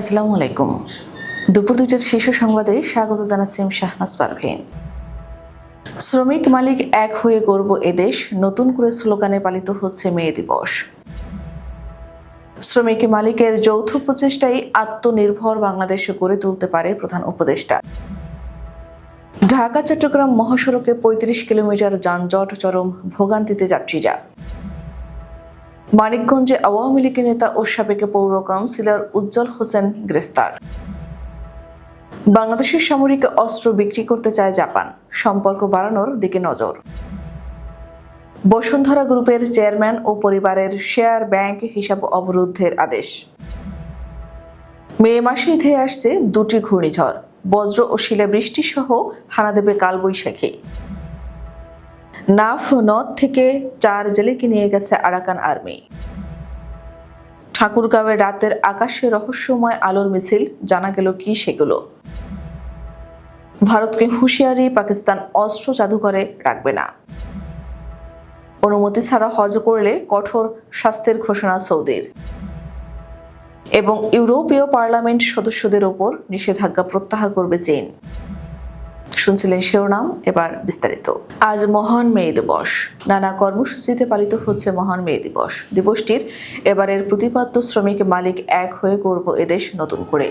আসসালামু আলাইকুম। দুপুর দুইটার শীর্ষ সংবাদে স্বাগত জানাচ্ছেন শাহনাজ পারভীন শ্রমিক মালিক এক হয়ে গর্ব এদেশ নতুন করে স্লোগানে পালিত হচ্ছে মে দিবস। শ্রমিক মালিকের যৌথ প্রচেষ্টাই আত্মনির্ভর বাংলাদেশে গড়ে তুলতে পারে প্রধান উপদেষ্টা। ঢাকা, চট্টগ্রাম মহাসড়কে পঁয়ত্রিশ কিলোমিটার যানজট চরম ভোগান্তিতে যাত্রীরা। মানিকগঞ্জে আওয়ামী লীগের নেতা ও সাবেক পৌর কাউন্সিলর উজ্জ্বল হোসেন গ্রেফতার। বাংলাদেশের সামরিক অস্ত্র বিক্রি করতে চায় জাপান। সম্পর্ক বাড়ানোর দিকে নজর। বসুন্ধরা গ্রুপের চেয়ারম্যান ও পরিবারের শেয়ার ব্যাংক হিসাব অবরুদ্ধের আদেশ। মে মাসে ধেয়ে আসছে দুটি ঘূর্ণিঝড়। বজ্র ও শিলাবৃষ্টি সহ হানা দেবে কালবৈশাখী। নাফ নদ থেকে চার জেলেকে নিয়ে গেছে আরাকান আর্মি। ঠাকুরগাঁওয়ের রাতের আকাশে রহস্যময় আলোর মিছিল, জানা গেল কি সেগুলো। ভারতকে হুঁশিয়ারি পাকিস্তান অস্ত্র জাদুঘরে রাখবে না। অনুমতি ছাড়া হজ করলে কঠোর শাস্তির ঘোষণা সৌদির। এবং ইউরোপীয় পার্লামেন্ট সদস্যদের ওপর নিষেধাজ্ঞা প্রত্যাহার করবে চীন। শুনছিলেন শিরোনাম? এবার বিস্তারিত। আজ মহান মে দিবস। নানা কর্মসূচিতে পালিত হচ্ছে মহান মে দিবস। দিবসটির এবারের প্রতিপাদ্য শ্রমিক মালিক এক হয়ে গর্ব এদেশ নতুন করে।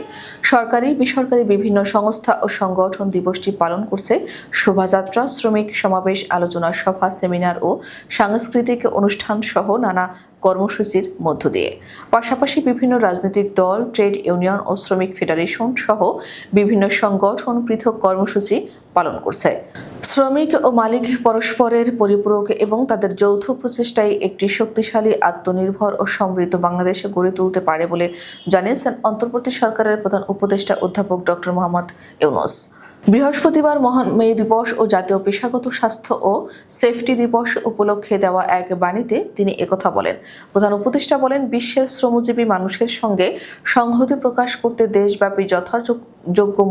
সরকারি, বেসরকারি বিভিন্ন সংস্থা ও সংগঠন দিবসটি পালন করছে শোভাযাত্রা, শ্রমিক সমাবেশ, আলোচনা সভা, সেমিনার ও সাংস্কৃতিক অনুষ্ঠান সহ নানা কর্মসূচির মধ্য দিয়ে। পাশাপাশি বিভিন্ন রাজনৈতিক দল, ট্রেড ইউনিয়ন ও শ্রমিক ফেডারেশন সহ বিভিন্ন সংগঠন পৃথক কর্মসূচি পালন করছে। শ্রমিক ও মালিক পরস্পরের পরিপূরক এবং তাদের যৌথ প্রচেষ্টায় একটি শক্তিশালী, আত্মনির্ভর ও সমৃদ্ধ বাংলাদেশে গড়ে তুলতে পারে বলে জানিয়েছেন অন্তর্বর্তী সরকারের প্রধান উপদেষ্টা অধ্যাপক ডক্টর মোহাম্মদ ইউনুস। বৃহস্পতিবার মহান মে দিবস ও জাতীয় পেশাগত স্বাস্থ্য ও সেফটি দিবস উপলক্ষে দেওয়া এক বাণীতে তিনি একথা বলেন। প্রধান উপদেষ্টা বলেন, বিশ্বের শ্রমজীবী মানুষের সঙ্গে সংহতি প্রকাশ করতে দেশব্যাপী যথাযোগ্য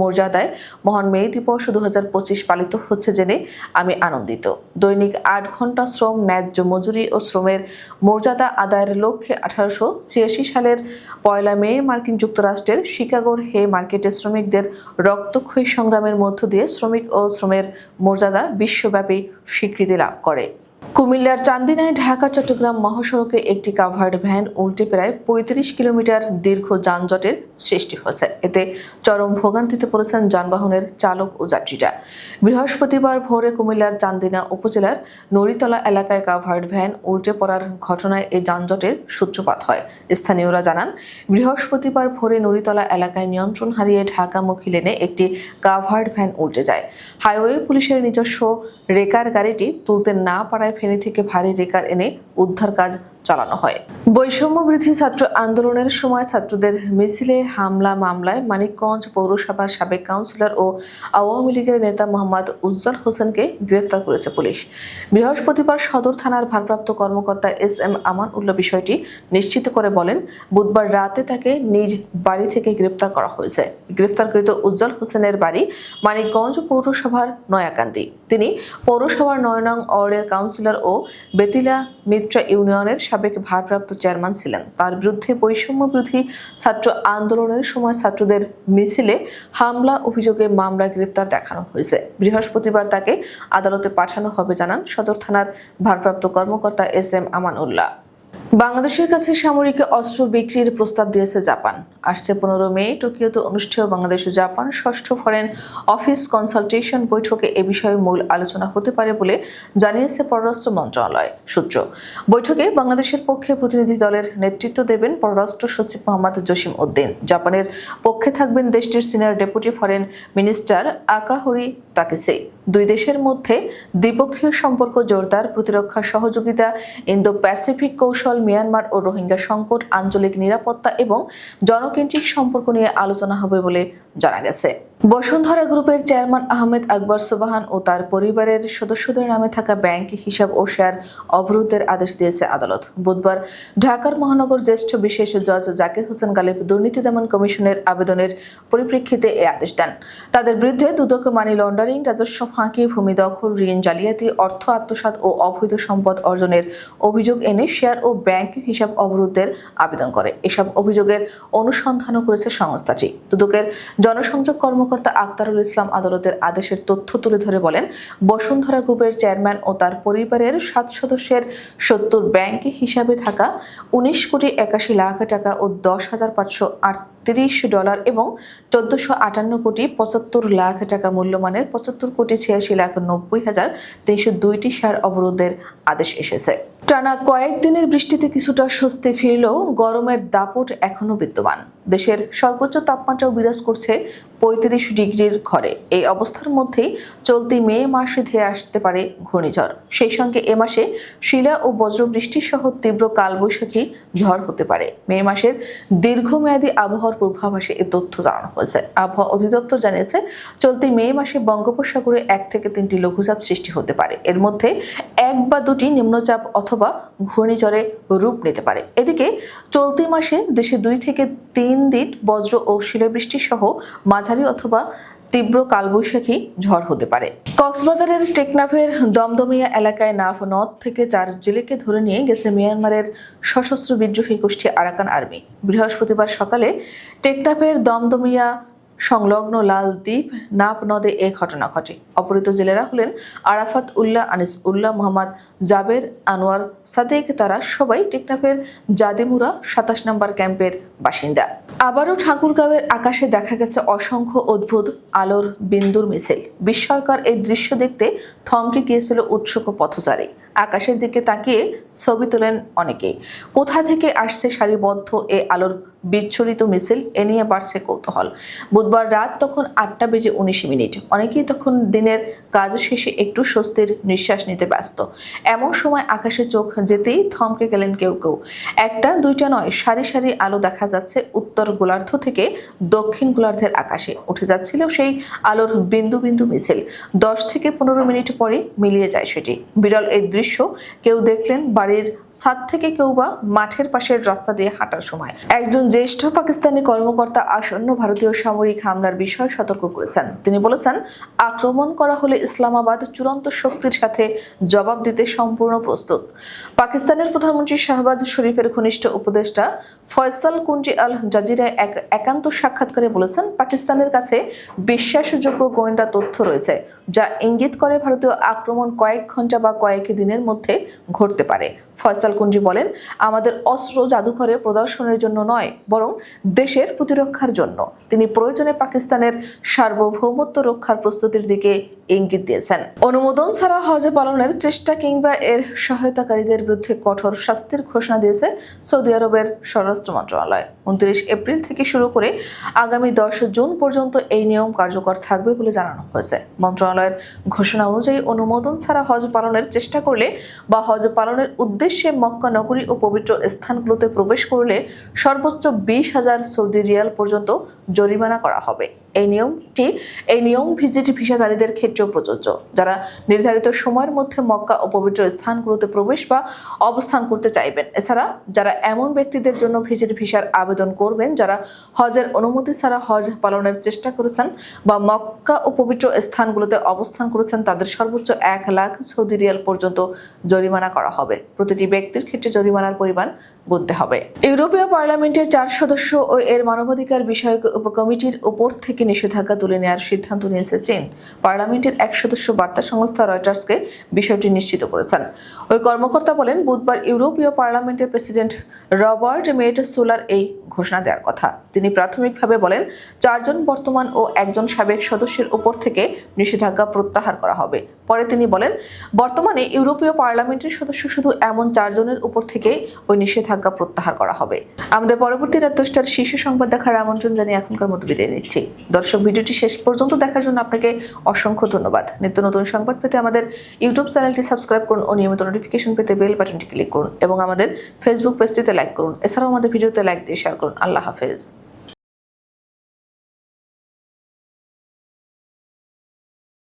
মর্যাদায় মহান মে দিবস দু হাজার পঁচিশ পালিত হচ্ছে জেনে আমি আনন্দিত। দৈনিক আট ঘণ্টা শ্রম, ন্যায্য মজুরি ও শ্রমের মর্যাদা আদায়ের লক্ষ্যে আঠারোশো ছিয়াশি সালের পয়লা মে মার্কিন যুক্তরাষ্ট্রের শিকাগোর হে মার্কেটে শ্রমিকদের রক্তক্ষয়ী সংগ্রামের মধ্য দিয়ে শ্রমিক ও শ্রমের মর্যাদা বিশ্বব্যাপী স্বীকৃতি লাভ করে। কুমিল্লার চান্দিনায় ঢাকা, চট্টগ্রাম মহাসড়কে একটি কাভার্ড ভ্যান উল্টে প্রায় পঁয়ত্রিশ কিলোমিটার দীর্ঘ যানজটের সৃষ্টি হয়েছে। এতে চরম ভোগান্তিতে পড়েছেন যানবাহনের চালক ও যাত্রীরা। বৃহস্পতিবার ভোরে কুমিল্লার চান্দিনা উপজেলার নড়িতলা এলাকায় কাভার্ড ভ্যান উল্টে পড়ার ঘটনায় এই যানজটের সূত্রপাত হয়। স্থানীয়রা জানান, বৃহস্পতিবার ভোরে নড়িতলা এলাকায় নিয়ন্ত্রণ হারিয়ে ঢাকামুখী লেনে একটি কাভার্ড ভ্যান উল্টে যায়। হাইওয়ে পুলিশের নিজস্ব রেকার গাড়িটি তুলতে না পারায় ফেনী থেকে ভারী রেকার এনে উদ্ধার কাজ চালানো হয়। বৈষম্য বৃদ্ধি ছাত্র আন্দোলনের সময় ছাত্রদের মিছিলে হামলা মামলায় মানিকগঞ্জ পৌরসভার সাবেক কাউন্সিলর ও আওয়ামী লীগের নেতা মোহাম্মদ উজ্জ্বল হোসেনকে গ্রেফতার করেছে পুলিশ। বৃহস্পতিবার সদর থানার ভারপ্রাপ্ত কর্মকর্তা এস এম আমান উল্লাহ বিষয়টি নিশ্চিত করে বলেন, বুধবার রাতে তাকে নিজ বাড়ি থেকে গ্রেপ্তার করা হয়েছে। গ্রেফতারকৃত উজ্জ্বল হোসেনের বাড়ি মানিকগঞ্জ পৌরসভার নয়াকান্দি। তিনি পৌরসভার নয় নং ওয়ার্ডের কাউন্সিলর ও বেতিলা মিত্রা ইউনিয়নের সাবেক ভারপ্রাপ্ত চেয়ারম্যান ছিলেন। তার বিরুদ্ধে বৈষম্য বিরোধী ছাত্র আন্দোলনের সময় ছাত্রদের মিছিলে হামলা অভিযোগে মামলা গ্রেফতার দেখানো হয়েছে। বৃহস্পতিবার তাকে আদালতে পাঠানো হবে, জানান সদর থানার ভারপ্রাপ্ত কর্মকর্তা এস এম আমান উল্লাহ বাংলাদেশের কাছে সামরিক অস্ত্র বিক্রির প্রস্তাব দিয়েছে জাপান। আসছে পনেরো মে, টোকিওতে অনুষ্ঠেয় বাংলাদেশ ও জাপান ষষ্ঠ ফরেন অফিস কনসালটেশন বৈঠকে এ বিষয়ে মূল আলোচনা হতে পারে বলে জানিয়েছে পররাষ্ট্র মন্ত্রণালয় সূত্র। বৈঠকে বাংলাদেশের পক্ষে প্রতিনিধি দলের নেতৃত্ব দেবেন পররাষ্ট্র সচিব মোহাম্মদ জসিম উদ্দিন। জাপানের পক্ষে থাকবেন দেশটির senior deputy foreign minister Akahori Takese. দুই দেশের মধ্যে দ্বিপক্ষীয় সম্পর্ক জোরদার প্রতিরক্ষা সহযোগিতা ইন্দো প্যাসিফিক কৌশল, মিয়ানমার ও রোহিঙ্গা সংকট, আঞ্চলিক নিরাপত্তা এবং জনকেন্দ্রিক সম্পর্ক নিয়ে আলোচনা হবে বলে জানা গেছে। বসুন্ধরা গ্রুপের চেয়ারম্যান আহমেদ আকবর সুবাহান ও তার পরিবারের সদস্যদের নামে থাকা ব্যাংক হিসাব ও শেয়ার অবরোধের আদেশ দিয়েছে আদালত। বুধবার ঢাকার মহানগর জ্যেষ্ঠ বিশেষ জজ জাকির হোসেন গালিব দুর্নীতি দমন কমিশনের আবেদনের পরিপ্রেক্ষিতে এ আদেশ দেন। তাদের বিরুদ্ধে দুদক মানি লন্ডারিং, রাজস্ব ফাঁকি, ভূমি দখল, ঋণ জালিয়াতি, অর্থ আত্মসাৎ ও অবৈধ সম্পদ অর্জনের অভিযোগ এনে শেয়ার ও ব্যাংক হিসাব অবরোধের আবেদন করে। এসব অভিযোগের অনুসন্ধানও করেছে সংস্থাটি। দুদকের জনসংযোগ কর্মকর্তা আক্তারুল ইসলাম আদালতের আদেশের তথ্য তুলে ধরে বলেন, বসুন্ধরা গ্রুপের চেয়ারম্যান ও তার পরিবারের সাত সদস্যের সত্তর ব্যাংক হিসাবে থাকা উনিশ কোটি একাশি লাখ টাকা ও দশ হাজার পাঁচশো আটত্রিশ ডলার এবং চোদ্দশো আটান্ন কোটি পঁচাত্তর লাখ টাকা মূল্যমানের পঁচাত্তর কোটি ছিয়াশি লাখ নব্বই হাজার তিনশো দুইটি সার অবরোধের আদেশ এসেছে। টানা কয়েকদিনের বৃষ্টিতে কিছুটা স্বস্তি ফিরলেও গরমের দাপট এখনও বিদ্যমান। দেশের সর্বোচ্চ তাপমাত্রাও বিরাজ করছে পঁয়ত্রিশ ডিগ্রির ঘরে। এই অবস্থার মধ্যেই চলতি মে মাসে ধেয়ে আসতে পারে ঘূর্ণিঝড়। সেই সঙ্গে এ মাসে শিলা ও বজ্রবৃষ্টি সহ তীব্র কালবৈশাখী ঝড় হতে পারে। মে মাসের দীর্ঘমেয়াদী আবহাওয়ার পূর্বাভাসে এ তথ্য জানানো হয়েছে। আবহাওয়া অধিদপ্তর জানিয়েছে, চলতি মে মাসে বঙ্গোপসাগরে এক থেকে তিনটি লঘুচাপ সৃষ্টি হতে পারে। এর মধ্যে এক বা দুটি নিম্নচাপ অথবা ঘূর্ণিঝড়ে রূপ নিতে পারে। এদিকে চলতি মাসে দেশে দুই থেকে তিন দিন বজ্র ও শিলাবৃষ্টি সহ মাঝারি অথবা তীব্র কালবৈশাখী ঝড় হতে পারে। কক্সবাজারের টেকনাফের দমদমিয়া এলাকায় নাফ নদ থেকে চার জেলেকে ধরে নিয়ে গেছে মিয়ানমারের সশস্ত্র বিদ্রোহী গোষ্ঠী আরাকান আর্মি। বৃহস্পতিবার সকালে টেকনাফের দমদমিয়া সংলগ্ন লাল দ্বীপ নাপ নদে এ ঘটনা ঘটে। অপহৃত জেলেরা হলেন আরাফাত উল্লাহ, আনিস উল্লাহ, মোহাম্মদ জাবের, আনোয়ার সাদেক। তারা সবাই টেকনাফের জাদিমুরা সাতাশ নম্বর ক্যাম্পের বাসিন্দা। আবারও ঠাকুরগাঁওয়ের আকাশে দেখা গেছে অসংখ্য অদ্ভুত আলোর বিন্দুর মিছিল। বিস্ময়কর এই দৃশ্য দেখতে থমকে গিয়েছিল উৎসুক পথচারী। আকাশের দিকে তাকিয়ে ছবি তোলেন অনেকেই কোথা থেকে আসছে সারিবদ্ধ এ আলোর বিচ্ছুরিত মিছিল, এ নিয়ে বাড়ছে কৌতূহল। বুধবার রাত তখন আটটা বেজে উনিশ মিনিট। অনেকেই তখন দিনের কাজ শেষে একটু স্বস্তির নিঃশ্বাস নিতে ব্যস্ত। এমন সময় আকাশে চোখ যেতেই থমকে গেলেন কেউ কেউ। একটা, দুইটা নয়, সারি সারি আলো দেখা যাচ্ছে উত্তর গোলার্ধ থেকে দক্ষিণ গোলার্ধের আকাশে। উঠে যাচ্ছিল সেই আলোর বিন্দু বিন্দু মিছিল। দশ থেকে পনেরো মিনিট পরে মিলিয়ে যায় সেটি। বিরল এই কেউ দেখলেন বাড়ির ছাদ থেকে কেউ বা মাঠের পাশের রাস্তা দিয়ে হাঁটার সময়। একজন জ্যেষ্ঠ পাকিস্তানি কর্মকর্তা আসন্ন ভারতীয় সামরিক হামলার বিষয়ে সতর্ক করেছেন। তিনি বলেছেন, আক্রমণ করা হলে ইসলামাবাদ চূড়ান্ত শক্তির সাথে জবাব দিতে সম্পূর্ণ প্রস্তুত। পাকিস্তানের প্রধানমন্ত্রী শাহবাজ শরীফের ঘনিষ্ঠ উপদেষ্টা ফয়সাল কুঞ্জি আল জাজিরায় এক একান্ত সাক্ষাৎকারে বলেছেন, পাকিস্তানের কাছে বিশ্বাসযোগ্য গোয়েন্দা তথ্য রয়েছে, যা ইঙ্গিত করে ভারতীয় আক্রমণ কয়েক ঘণ্টা বা কয়েক দিনের মধ্যে ঘটতে পারে। ফয়সাল কুঞ্জি বলেন, আমাদের অস্ত্র জাদুঘরে প্রদর্শনের জন্য নয়, বরং দেশের প্রতিরক্ষার জন্য। তিনি প্রয়োজনে পাকিস্তানের সার্বভৌমত্ব রক্ষার প্রস্তুতির দিকে ইঙ্গিত দিয়েছেন। অনুমোদন ছাড়া হজ পালনের চেষ্টা কিংবা এর সহায়তাকারীদের বিরুদ্ধে কঠোর শাস্তির ঘোষণা দিয়েছে সৌদি আরবের স্বরাষ্ট্র মন্ত্রণালয়। উনত্রিশ এপ্রিল থেকে শুরু করে আগামী দশ জুন পর্যন্ত এই নিয়ম কার্যকর থাকবে বলে জানানো হয়েছে। মন্ত্রণালয়ের ঘোষণা অনুযায়ী অনুমোদন ছাড়া হজ পালনের চেষ্টা করলে বা হজ পালনের উদ্দেশ্যে মক্কা নগরী ও পবিত্র স্থানগুলোতে প্রবেশ করলে সর্বোচ্চ বিশ হাজার সৌদি রিয়াল পর্যন্ত জরিমানা করা হবে। এই নিয়মটি, এই নিয়ম ভিজিট ভিসাধারীদের ক্ষেত্রেও প্রযোজ্য। যারা নির্ধারিত সময়ের মধ্যে মক্কা ও পবিত্র স্থানগুলোতে প্রবেশ বা অবস্থান করতে চাইবেন। এছাড়া যারা এমন ব্যক্তিদের জন্য ভিজিট ভিসার আবেদন করবেন, যারা হজের অনুমতি ছাড়া হজ পালনের চেষ্টা করেছেন বা মক্কা ও পবিত্র স্থানগুলোতে অবস্থান করেছেন, তাদের সর্বোচ্চ এক লাখ সৌদি রিয়াল পর্যন্ত জরিমানা করা হবে। প্রতিটি ব্যক্তির ক্ষেত্রে জরিমানার পরিমাণ গুনতে হবে। ইউরোপীয় পার্লামেন্টের চার সদস্য ও এর মানবাধিকার বিষয়ক উপকমিটির উপর থেকে নিষেধাজ্ঞা তুলে নেওয়ার সিদ্ধান্ত নিয়েছে চীন। পার্লামেন্টের এক সদস্য বার্তা সংস্থা রয়টার্সকে বিষয়টি নিশ্চিত করেছেন। ওই কর্মকর্তা বলেন, বুধবার ইউরোপীয় পার্লামেন্টের প্রেসিডেন্ট রবার্ট মেট সোলার এই ঘোষণা দেওয়ার কথা। তিনি প্রাথমিকভাবে বলেন, চারজন বর্তমান ও একজন সাবেক সদস্যের উপর থেকে নিষেধাজ্ঞা প্রত্যাহার করা হবে। পরে তিনি বলেন, বর্তমানে ইউরোপীয় পার্লামেন্টের সদস্য শুধু এমন চারজনের উপর থেকে ওই নিষেধাজ্ঞা প্রত্যাহার করা হবে। আমাদের পরবর্তী রাত দশটার শীর্ষ সংবাদ দেখার আমন্ত্রণ জানিয়ে এখনকার মতো বিদায় নিচ্ছি। দর্শক, ভিডিওটি শেষ পর্যন্ত দেখার জন্য আপনাকে অসংখ্য ধন্যবাদ। নিত্য নতুন সংবাদ পেতে আমাদের ইউটিউব চ্যানেলটি সাবস্ক্রাইব করুন ও নিয়মিত নোটিফিকেশন পেতে বেল বাটনটি ক্লিক করুন এবং আমাদের ফেসবুক পেজটিতে লাইক করুন। এছাড়াও আমাদের ভিডিওতে লাইক দিয়ে শেয়ার করুন। আল্লাহ হাফেজ।